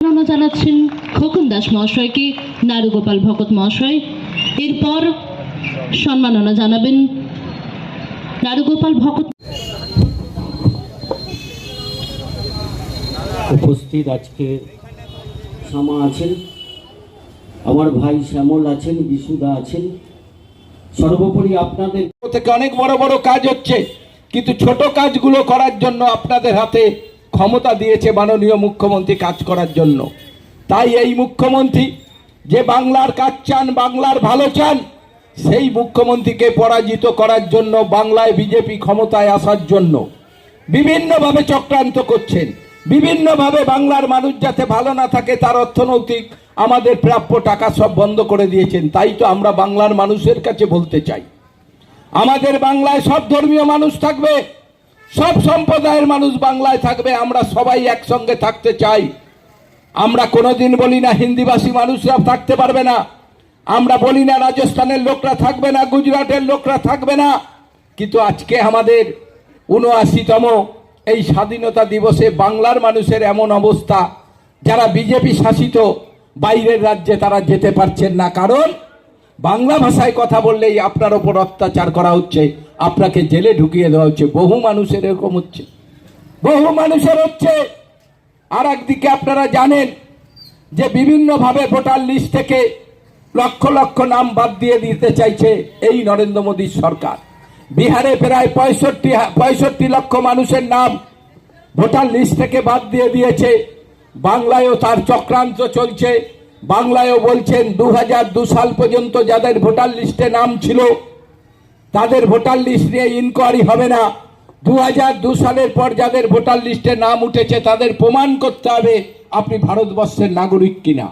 সম্মাননা জানাচ্ছেন খোকন দাস মহাশয়কে নারুগোপাল ভকত মহাশয়। এরপর সম্মাননা জানাবেন নারুগোপাল ভকত। উপস্থিত আজকে শামা আছেন আমার ভাই শ্যামল আছেন বিশুদা আছেন। সর্বোপরি আপনাদের থেকে অনেক বড় বড় কাজ হচ্ছে কিন্তু ছোট কাজগুলো করার জন্য আপনাদের হাতে ক্ষমতা দিয়েছে মাননীয় মুখ্যমন্ত্রী কাজ করার জন্য। তাই এই মুখ্যমন্ত্রী যে বাংলার কাজ চান, বাংলার ভালো চান, সেই মুখ্যমন্ত্রীকে পরাজিত করার জন্য বাংলায় বিজেপি ক্ষমতায় আসার জন্য বিভিন্নভাবে চক্রান্ত করছেন। বিভিন্নভাবে বাংলার মানুষ যাতে ভালো না থাকে, তার অর্থনৈতিক আমাদের প্রাপ্য টাকা সব বন্ধ করে দিয়েছেন। তাই তো আমরা বাংলার মানুষের কাছে বলতে চাই। আমাদের বাংলায় সব ধর্মীয় মানুষ থাকবে। সব সম্প্রদায়ের মানুষ বাংলায় থাকবে, আমরা সবাই একসঙ্গে থাকতে চাই। আমরা কোনোদিন বলি না হিন্দিভাষী মানুষরা থাকতে পারবে না। আমরা বলি না রাজস্থানের লোকরা থাকবে না, গুজরাটের লোকরা থাকবে না। কিন্তু আজকে আমাদের উনআশিতম এই স্বাধীনতা দিবসে বাংলার মানুষের এমন অবস্থা, যারা বিজেপি শাসিত, বাইরের রাজ্যে তারা যেতে পারছেন না। কারণ বাংলা ভাষায় কথা বললেই আপনার ওপর অত্যাচার করা হচ্ছে। আপনাকে জেলে ঢুকিয়ে দেওয়া হচ্ছে। বহু মানুষের এরকম হচ্ছে। বহু মানুষের হচ্ছে। আর একদিকে আপনারা জানেন যে বিভিন্নভাবে ভোটার লিস্ট থেকে লক্ষ লক্ষ নাম বাদ দিয়ে দিতে চাইছে এই নরেন্দ্র মোদীর সরকার। বিহারে প্রায় পঁয়ষট্টি পঁয়ষট্টি লক্ষ মানুষের নাম ভোটার লিস্ট থেকে বাদ দিয়ে দিয়েছে। বাংলায়ও তার চক্রান্ত চলছে। বাংলায়ও বলছেন দু সাল পর্যন্ত যাদের ভোটার লিস্টে নাম ছিল তাদের ভোটার লিস্ট নিয়ে ইনকোয়ারি হবে না। দু হাজার দু সালের পর যাদের ভোটার লিস্টে নাম উঠেছে, তাদের প্রমাণ করতে হবে আপনি ভারতবর্ষের নাগরিক কিনা।